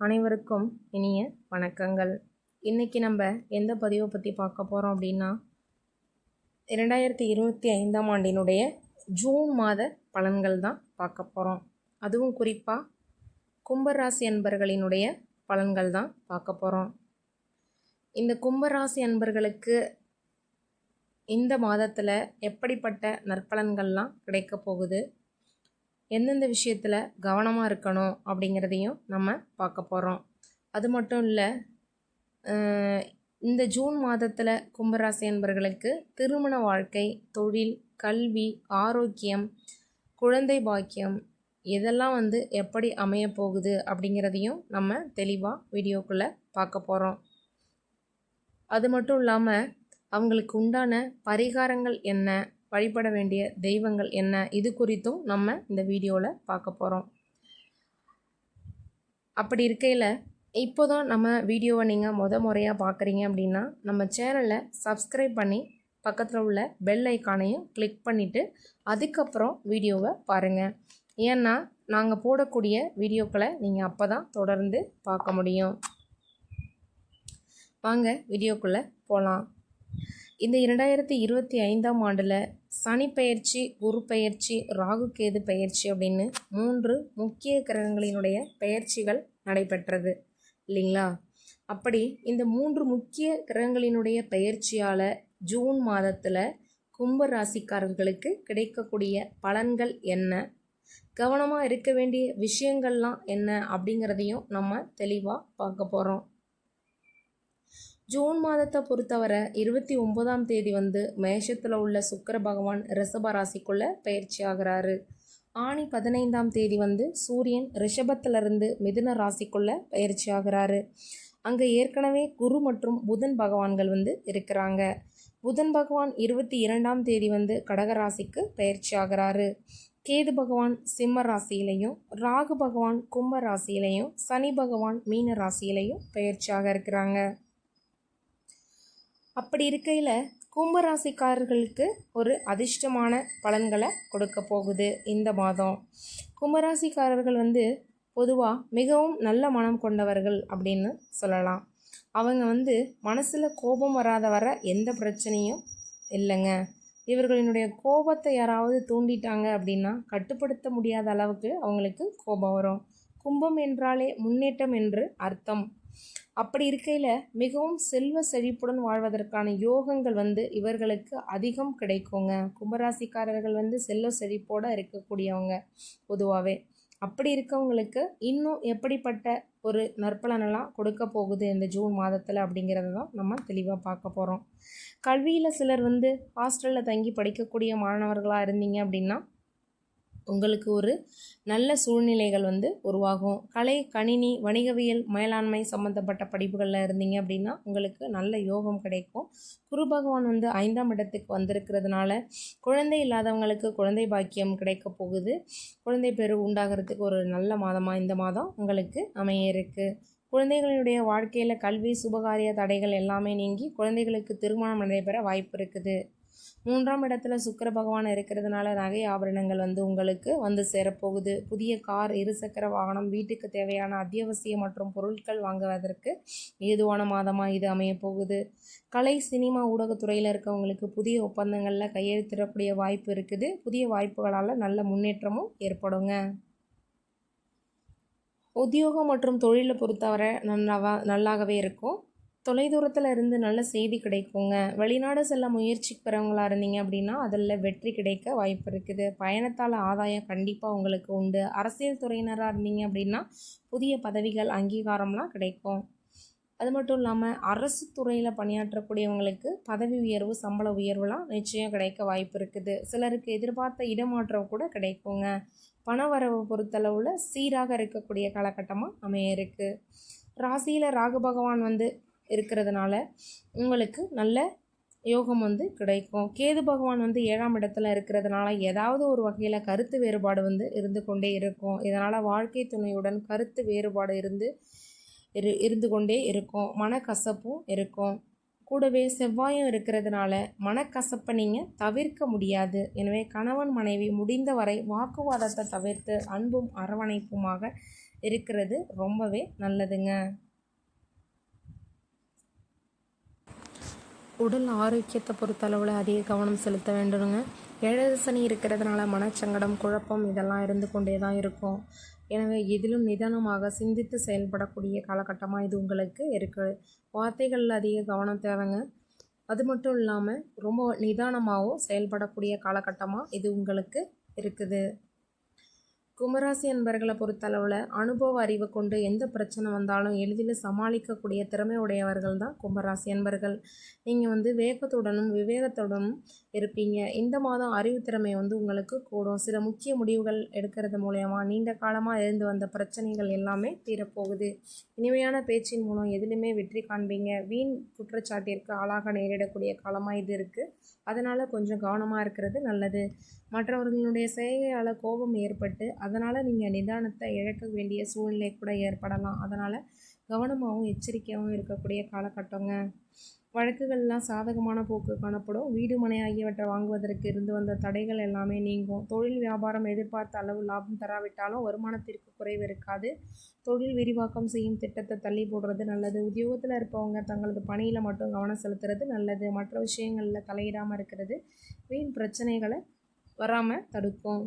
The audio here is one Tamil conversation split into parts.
அனைவருக்கும் இனிய வணக்கங்கள். இன்றைக்கி நம்ம எந்த பதிவை பற்றி பார்க்க போகிறோம் அப்படின்னா இரண்டாயிரத்தி இருபத்தி ஐந்தாம் ஆண்டினுடைய ஜூன் மாத பலன்கள் தான் பார்க்க போகிறோம் அதுவும் குறிப்பாக கும்பராசி அன்பர்களினுடைய பலன்கள் தான் பார்க்க போகிறோம் இந்த கும்பராசி அன்பர்களுக்கு இந்த மாதத்தில் எப்படிப்பட்ட நற்பலன்கள்லாம் கிடைக்க போகுது? எந்தெந்த விஷயத்தில் கவனமாக இருக்கணும் அப்படிங்கிறதையும் நம்ம பார்க்க போகிறோம் அது மட்டும் இல்லை இந்த ஜூன் மாதத்தில் கும்பராசி என்பர்களுக்கு திருமண வாழ்க்கை தொழில் கல்வி ஆரோக்கியம் குழந்தை பாக்கியம் இதெல்லாம் வந்து எப்படி அமைய போகுது அப்படிங்கிறதையும் நம்ம தெளிவாக வீடியோக்குள்ளே பார்க்க போகிறோம் அது மட்டும் இல்லாமல் அவங்களுக்கு உண்டான பரிகாரங்கள் என்ன? வழிபட வேண்டிய தெய்வங்கள் என்ன? இது குறித்தும் நம்ம இந்த வீடியோவில் பார்க்க போகிறோம் அப்படி இருக்கையில் இப்போ தான் நம்ம வீடியோவை நீங்கள் முத முறையாக பார்க்குறீங்க அப்படின்னா நம்ம சேனலை சப்ஸ்கிரைப் பண்ணி பக்கத்தில் உள்ள பெல் ஐக்கானையும் கிளிக் பண்ணிவிட்டு அதுக்கப்புறம் வீடியோவை பாருங்கள் ஏன்னா நாங்கள் போடக்கூடிய வீடியோக்களை நீங்கள் அப்போ தான் தொடர்ந்து பார்க்க முடியும். வாங்க வீடியோக்குள்ளே போகலாம் இந்த இரண்டாயிரத்தி இருபத்தி ஐந்தாம் ஆண்டில் சனி பயிற்சி குரு பயிற்சி ராகு கேது பயிற்சி அப்படின்னு மூன்று முக்கிய கிரகங்களினுடைய பயிற்சிகள் நடைபெற்றது. இல்லைங்களா? அப்படி இந்த மூன்று முக்கிய கிரகங்களினுடைய பயிற்சியால் ஜூன் மாதத்தில் கும்ப ராசிக்காரர்களுக்கு கிடைக்கக்கூடிய பலன்கள் என்ன? கவனமாக இருக்க வேண்டிய விஷயங்கள்லாம் என்ன அப்படிங்கிறதையும் நம்ம தெளிவாக பார்க்க போகிறோம் ஜூன் மாதத்தை பொறுத்தவரை இருபத்தி ஒன்பதாம் தேதி வந்து மேஷத்தில் உள்ள சுக்கர பகவான் ரிஷப ராசிக்குள்ளே பயிற்சி ஆகிறாரு. ஆணி பதினைந்தாம் தேதி வந்து சூரியன் ரிஷபத்திலிருந்து மிதுன ராசிக்குள்ளே பயிற்சி ஆகிறாரு. அங்கே ஏற்கனவே குரு மற்றும் புதன் பகவான்கள் வந்து இருக்கிறாங்க. புதன் பகவான் இருபத்தி இரண்டாம் தேதி வந்து கடகராசிக்கு பயிற்சி ஆகிறாரு. கேது பகவான் சிம்ம ராசியிலையும் ராகு பகவான் கும்ப ராசியிலையும் சனி பகவான் மீன ராசியிலையும் பயிற்சியாக இருக்கிறாங்க. அப்படி இருக்கையில் கும்பராசிக்காரர்களுக்கு ஒரு அதிர்ஷ்டமான பலன்களை கொடுக்க போகுது இந்த மாதம். கும்பராசிக்காரர்கள் வந்து பொதுவாக மிகவும் நல்ல மனம் கொண்டவர்கள் அப்படின்னு சொல்லலாம். அவங்க வந்து மனசில் கோபம் வராத வர எந்த பிரச்சனையும் இல்லைங்க. இவர்களினுடைய கோபத்தை யாராவது தூண்டிட்டாங்க அப்படின்னா கட்டுப்படுத்த முடியாத அளவுக்கு அவங்களுக்கு கோபம் வரும். கும்பம் என்றாலே முன்னேற்றம் என்று அர்த்தம். அப்படி இருக்கையில் மிகவும் செல்வ செழிப்புடன் வாழ்வதற்கான யோகங்கள் வந்து இவர்களுக்கு அதிகம் கிடைக்குங்க. கும்பராசிக்காரர்கள் வந்து செல்வ செழிப்போடு இருக்கக்கூடியவங்க பொதுவாகவே அப்படி இருக்கவங்களுக்கு இன்னும் எப்படிப்பட்ட ஒரு நற்பலனெல்லாம் கொடுக்க போகுது இந்த ஜூன் மாதத்தில் அப்படிங்கிறத தான் நம்ம தெளிவாக பார்க்க போகிறோம் கல்வியில் சிலர் வந்து ஹாஸ்டலில் தங்கி படிக்கக்கூடிய மாணவர்களாக இருந்தீங்க அப்படின்னா உங்களுக்கு ஒரு நல்ல சூழ்நிலைகள் வந்து உருவாகும். கலை கணினி வணிகவியல் மேலாண்மை சம்மந்தப்பட்ட படிப்புகளில் இருந்தீங்க அப்படின்னா உங்களுக்கு நல்ல யோகம் கிடைக்கும். குரு பகவான் வந்து ஐந்தாம் இடத்துக்கு வந்திருக்கிறதுனால குழந்தை இல்லாதவங்களுக்கு குழந்தை பாக்கியம் கிடைக்க போகுது. குழந்தை பெரு உண்டாகிறதுக்கு ஒரு நல்ல மாதமாக இந்த மாதம் உங்களுக்கு அமைய இருக்குது குழந்தைகளுடைய வாழ்க்கையில் கல்வி சுபகாரிய தடைகள் எல்லாமே நீங்கி குழந்தைகளுக்கு திருமணம் நடைபெற வாய்ப்பு இருக்குது. மூன்றாம் இடத்துல சுக்கர பகவான் இருக்கிறதுனால நகை ஆபரணங்கள் வந்து உங்களுக்கு வந்து சேரப்போகுது. புதிய கார் இருசக்கர வாகனம் வீட்டுக்கு தேவையான அத்தியாவசிய மற்றும் பொருட்கள் வாங்குவதற்கு ஏதுவான மாதமாக இது அமைய போகுது கலை சினிமா ஊடகத்துறையில் இருக்கவங்களுக்கு புதிய ஒப்பந்தங்களில் கையெழுத்திடக்கூடிய வாய்ப்பு இருக்குது. புதிய வாய்ப்புகளால் நல்ல முன்னேற்றமும் ஏற்படுங்க. உத்தியோகம் மற்றும் தொழிலை பொறுத்தவரை நல்லாவா நல்லாகவே இருக்கும். தொலைதூரத்தில் இருந்து நல்ல செய்தி கிடைக்குங்க. வெளிநாடு செல்ல முயற்சிக்கிறவங்களா இருந்தீங்க அப்படின்னா அதில் வெற்றி கிடைக்க வாய்ப்பு இருக்குது. பயணத்தால் ஆதாயம் கண்டிப்பாக உங்களுக்கு உண்டு. அரசியல் துறையினராக இருந்தீங்க அப்படின்னா புதிய பதவிகள் அங்கீகாரம்லாம் கிடைக்கும். அது மட்டும் இல்லாமல் அரசு துறையில் பணியாற்றக்கூடியவங்களுக்கு பதவி உயர்வு சம்பள உயர்வுலாம் நிச்சயம் கிடைக்க வாய்ப்பு இருக்குது. சிலருக்கு எதிர்பார்த்த இடமாற்றம் கூட கிடைக்குங்க. பணவரவு பொறுத்தளவில் சீராக இருக்கக்கூடிய காலகட்டமாக அமைய இருக்குது ராசியில் ராகு பகவான் வந்து இருக்கிறதுனால உங்களுக்கு நல்ல யோகம் வந்து கிடைக்கும். கேது பகவான் வந்து ஏழாம் இடத்துல இருக்கிறதுனால ஏதாவது ஒரு வகையில் கருத்து வேறுபாடு வந்து இருந்து கொண்டே இருக்கும். இதனால் வாழ்க்கை துணையுடன் கருத்து வேறுபாடு இருந்து இரு இருந்து கொண்டே இருக்கும். மனக்கசப்பும் இருக்கும். கூடவே செவ்வாயும் இருக்கிறதுனால மனக்கசப்பை நீங்கள் தவிர்க்க முடியாது. எனவே கணவன் மனைவி முடிந்தவரை வாக்குவாதத்தை தவிர்த்து அன்பும் அரவணைப்புமாக இருக்கிறது ரொம்பவே நல்லதுங்க. உடல் ஆரோக்கியத்தை பொறுத்தளவில் அதிக கவனம் செலுத்த வேண்டுங்க ஏழரை சனி இருக்கிறதுனால மனச்சங்கடம் குழப்பம் இதெல்லாம் இருந்து கொண்டே தான் இருக்கும். எனவே இதிலும் நிதானமாக சிந்தித்து செயல்படக்கூடிய காலகட்டமாக இது உங்களுக்கு இருக்குது வார்த்தைகளில் அதிக கவனம் தேவைங்க. அது மட்டும் இல்லாமல் ரொம்ப நிதானமாகவும் செயல்படக்கூடிய காலகட்டமாக இது உங்களுக்கு இருக்குது. கும்பராசி அன்பர்களை பொறுத்தளவில் அனுபவ அறிவை கொண்டு எந்த பிரச்சனை வந்தாலும் எளிதில் சமாளிக்கக்கூடிய திறமை உடையவர்கள் தான் கும்பராசி அன்பர்கள். நீங்கள் வந்து வேகத்துடனும் விவேகத்துடனும் இருப்பீங்க. இந்த மாதம் அறிவுத்திறமை வந்து உங்களுக்கு கூடும். சில முக்கிய முடிவுகள் எடுக்கிறது மூலயமா நீண்ட காலமாக இருந்து வந்த பிரச்சனைகள் எல்லாமே தீரப்போகுது. இனிமையான பேச்சின் மூலம் எதிலுமே வெற்றி காண்பீங்க. வீண் குற்றச்சாட்டிற்கு ஆளாக நேரிடக்கூடிய காலமாக இது இருக்குது அதனால் கொஞ்சம் கவனமாக இருக்கிறது நல்லது. மற்றவர்களுடைய செய்கையால் கோபம் ஏற்பட்டு அதனால் நீங்கள் நிதானத்தை இழக்க வேண்டிய சூழ்நிலை கூட ஏற்படலாம். அதனால் கவனமாகவும் எச்சரிக்கையாகவும் இருக்கக்கூடிய காலகட்டங்க. வழக்குகள்லாம் சாதகமான போக்கு காணப்படும். வீடு மனை ஆகியவற்றை வாங்குவதற்கு இருந்து வந்த தடைகள் எல்லாமே நீங்கும். தொழில் வியாபாரம் எதிர்பார்த்த அளவு லாபம் தராவிட்டாலும் வருமானத்திற்கு குறைவு இருக்காது. தொழில் விரிவாக்கம் செய்யும் திட்டத்தை தள்ளி போடுறது நல்லது. உத்தியோகத்தில் இருப்பவங்க தங்களது பணியில் மட்டும் கவனம் செலுத்துறது நல்லது. மற்ற விஷயங்களில் தலையிடாமல் இருக்கிறது. வீண் பிரச்சனைகளை வராமல் தடுக்கும்.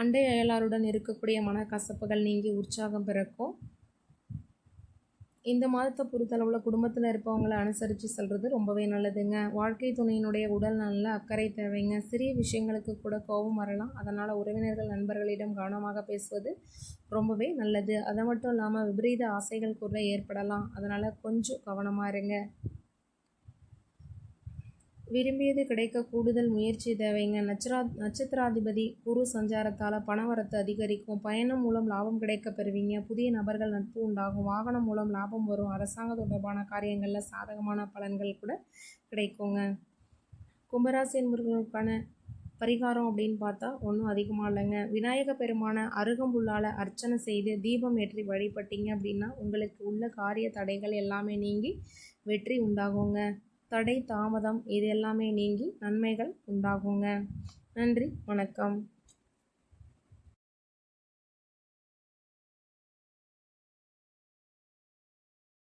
அண்டை அயலாருடன் இருக்கக்கூடிய மனக்கசப்புகள் நீங்கி உற்சாகம் பிறக்கும். இந்த மாதத்தை பொறுத்தளவில் குடும்பத்தில் இருப்பவங்களை அனுசரித்து செல்வது ரொம்பவே நல்லதுங்க. வாழ்க்கை துணையினுடைய உடல் நல்ல அக்கறை தேவைங்க. சிறிய விஷயங்களுக்கு கூட கோபம் வரலாம். அதனால் உறவினர்கள் நண்பர்களிடம் கவனமாக பேசுவது ரொம்பவே நல்லது. அது மட்டும் இல்லாமல் விபரீத ஆசைகள் கூட ஏற்படலாம். அதனால் கொஞ்சம் கவனமாக இருங்க. விரும்பியது கிடைக்க கூடுதல் முயற்சி தேவைங்க. நட்சரா நட்சத்திராதிபதி குரு சஞ்சாரத்தால் பணவரத்து அதிகரிக்கும். பயணம் மூலம் லாபம் கிடைக்க பெறுவீங்க. புதிய நபர்கள் நட்பு உண்டாகும். வாகனம் மூலம் லாபம் வரும். அரசாங்க தொடர்பான காரியங்களில் சாதகமான பலன்கள் கூட கிடைக்குங்க. கும்பராசி என்பவர்களுக்கான பரிகாரம் அப்படின்னு பார்த்தா ஒன்றும் அதிகமாக இல்லைங்க. விநாயக பெருமான அருகம்புல்லால் அர்ச்சனை செய்து தீபம் ஏற்றி வழிபட்டீங்க அப்படின்னா உங்களுக்கு உள்ள காரிய தடைகள் எல்லாமே நீங்கி வெற்றி உண்டாகுங்க. தடை தாமதம் இது எல்லாமே நீங்கி நன்மைகள் உண்டாகுங்க. நன்றி வணக்கம்.